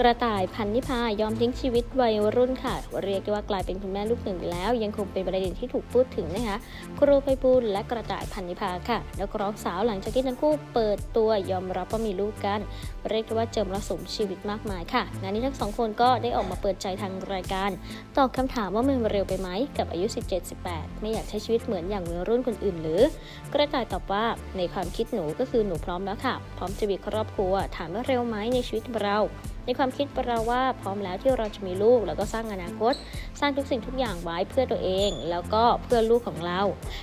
กระต่ายพันนิพายอมทิ้งชีวิตวัยรุ่นค่ะ เรียกได้ว่ากลายเป็นคุณแม่ลูกหนึ่งไปแล้ว ยังคงเป็นประเด็นที่ถูกพูดถึงนะคะครูไพบูลและกระต่ายพันนิพาค่ะนักร้องสาวหลังจากที่ทั้งคู่เปิดตัวยอมรับว่ามีลูกกัน เรียกได้ว่าเจอมรสมชีวิตมากมายค่ะงานนี้ทั้งสองคนก็ได้ออกมาเปิดใจทางรายการ ตอบคำถามว่ามันเร็วไปไหมกับอายุ 17-18 ไม่อยากใช้ชีวิตเหมือนอย่างวัยรุ่นคนอื่น หรือ กระต่ายตอบว่าในความคิดหนูก็คือหนูพร้อมแล้วค่ะ พร้อมจะมีครอบครัวถามว่าเร็วไหมในชีวิตเรา ในความคิดเราว่าพร้อมแล้วที่เราจะมีลูกแล้วก็สร้างอนาคต สร้างทุกสิ่งทุกอย่างไว้เพื่อตัวเอง แล้วก็เพื่อลูกของเรา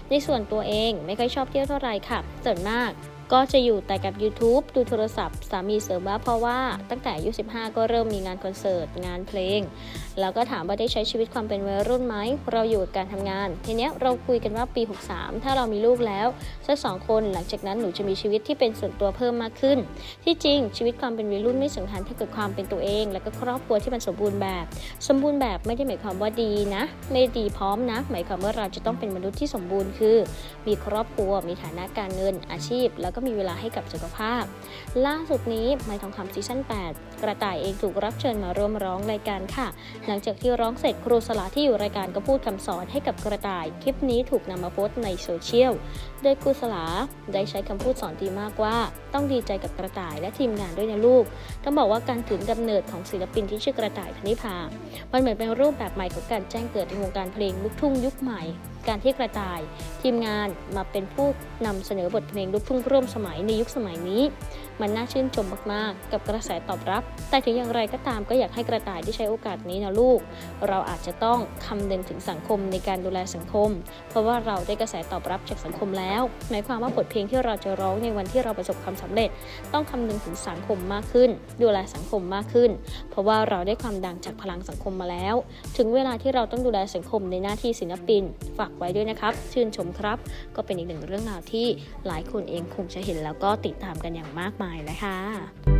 ในส่วนตัวเองไม่ค่อยชอบเที่ยวเท่าไหร่ค่ะส่วนมาก ก็จะอยู่แต่กับ YouTube ดูโทรศัพท์ สามีเสริมว่าเพราะว่าตั้งแต่อายุ 15 ก็เริ่มมีงานคอนเสิร์ต งานเพลง แล้วก็ถามว่าได้ใช้ชีวิตความเป็นวัยรุ่นไหม เราอยู่กับการทำงาน ทีเนี้ยเราคุยกันว่าปี 63 ถ้าเรามีลูกแล้ว สักสองคนหลังจากนั้นหนูจะมีชีวิตที่เป็นส่วนตัวเพิ่มมากขึ้น ที่จริงชีวิตความเป็นวัยรุ่นไม่สำคัญเท่ากับความเป็นตัวเอง แล้วก็ครอบครัวที่มันสมบูรณ์แบบ สมบูรณ์แบบไม่ได้หมายความว่าดีนะ ไม่ด้ดีพร้อมนะ หมายความว่าเราจะต้องเป็นมนุษย์ที่สมบูรณ์คือ มีครอบครัวมีฐานะการเงินอาชีพแล้วก็มีเวลาให้กับสุขภาพ ล่าสุดนี้ไม้ทองคำซีซั่น8 กระต่ายเองถูกรับเชิญมาร่วมร้องรายการค่ะ หลังจากที่ร้องเสร็จครูสลาที่อยู่รายการก็พูดคำสอนให้กับกระต่าย คลิปนี้ถูกนำมาโพสต์ในโซเชียล โดยครูสลาได้ใช้คำพูดสอนดีมากว่า ต้องดีใจกับกระต่ายและทีมงานด้วยนะลูกต้องบอกว่าการถือกำเนิดของศิลปินที่ชื่อกระต่ายพนิพามันเหมือนเป็นรูปแบบใหม่ของการแจ้งเกิดในวงการเพลงลูกทุ่งยุคใหม่ การที่กระต่าย ทีมงานมาเป็นผู้นำเสนอบทเพลงลูกทุ่งร่วมสมัยในยุคสมัยนี้ มันน่าชื่นชมมากๆ กับกระแสตอบรับ แต่ถึงอย่างไรก็ตามก็อยากให้กระต่ายได้ใช้โอกาสนี้นะลูก เราอาจจะต้องคำนึงถึงสังคมในการดูแลสังคม เพราะว่าเราได้กระแสตอบรับจากสังคมแล้ว หมายความว่าบทเพลงที่เราจะร้องในวันที่เราประสบความสำเร็จ ต้องคำนึงถึงสังคมมากขึ้น ดูแลสังคมมากขึ้น เพราะว่าเราได้ความดังจากพลังสังคมมาแล้ว ถึงเวลาที่เราต้องดูแลสังคมในหน้าที่ศิลปิน ฝากไว้ด้วยนะครับ ชื่นชมครับ ก็เป็นอีกหนึ่งเรื่องราวที่หลายคนเองคงจะเห็นแล้วก็ติดตามกันอย่างมากมายเลยค่ะ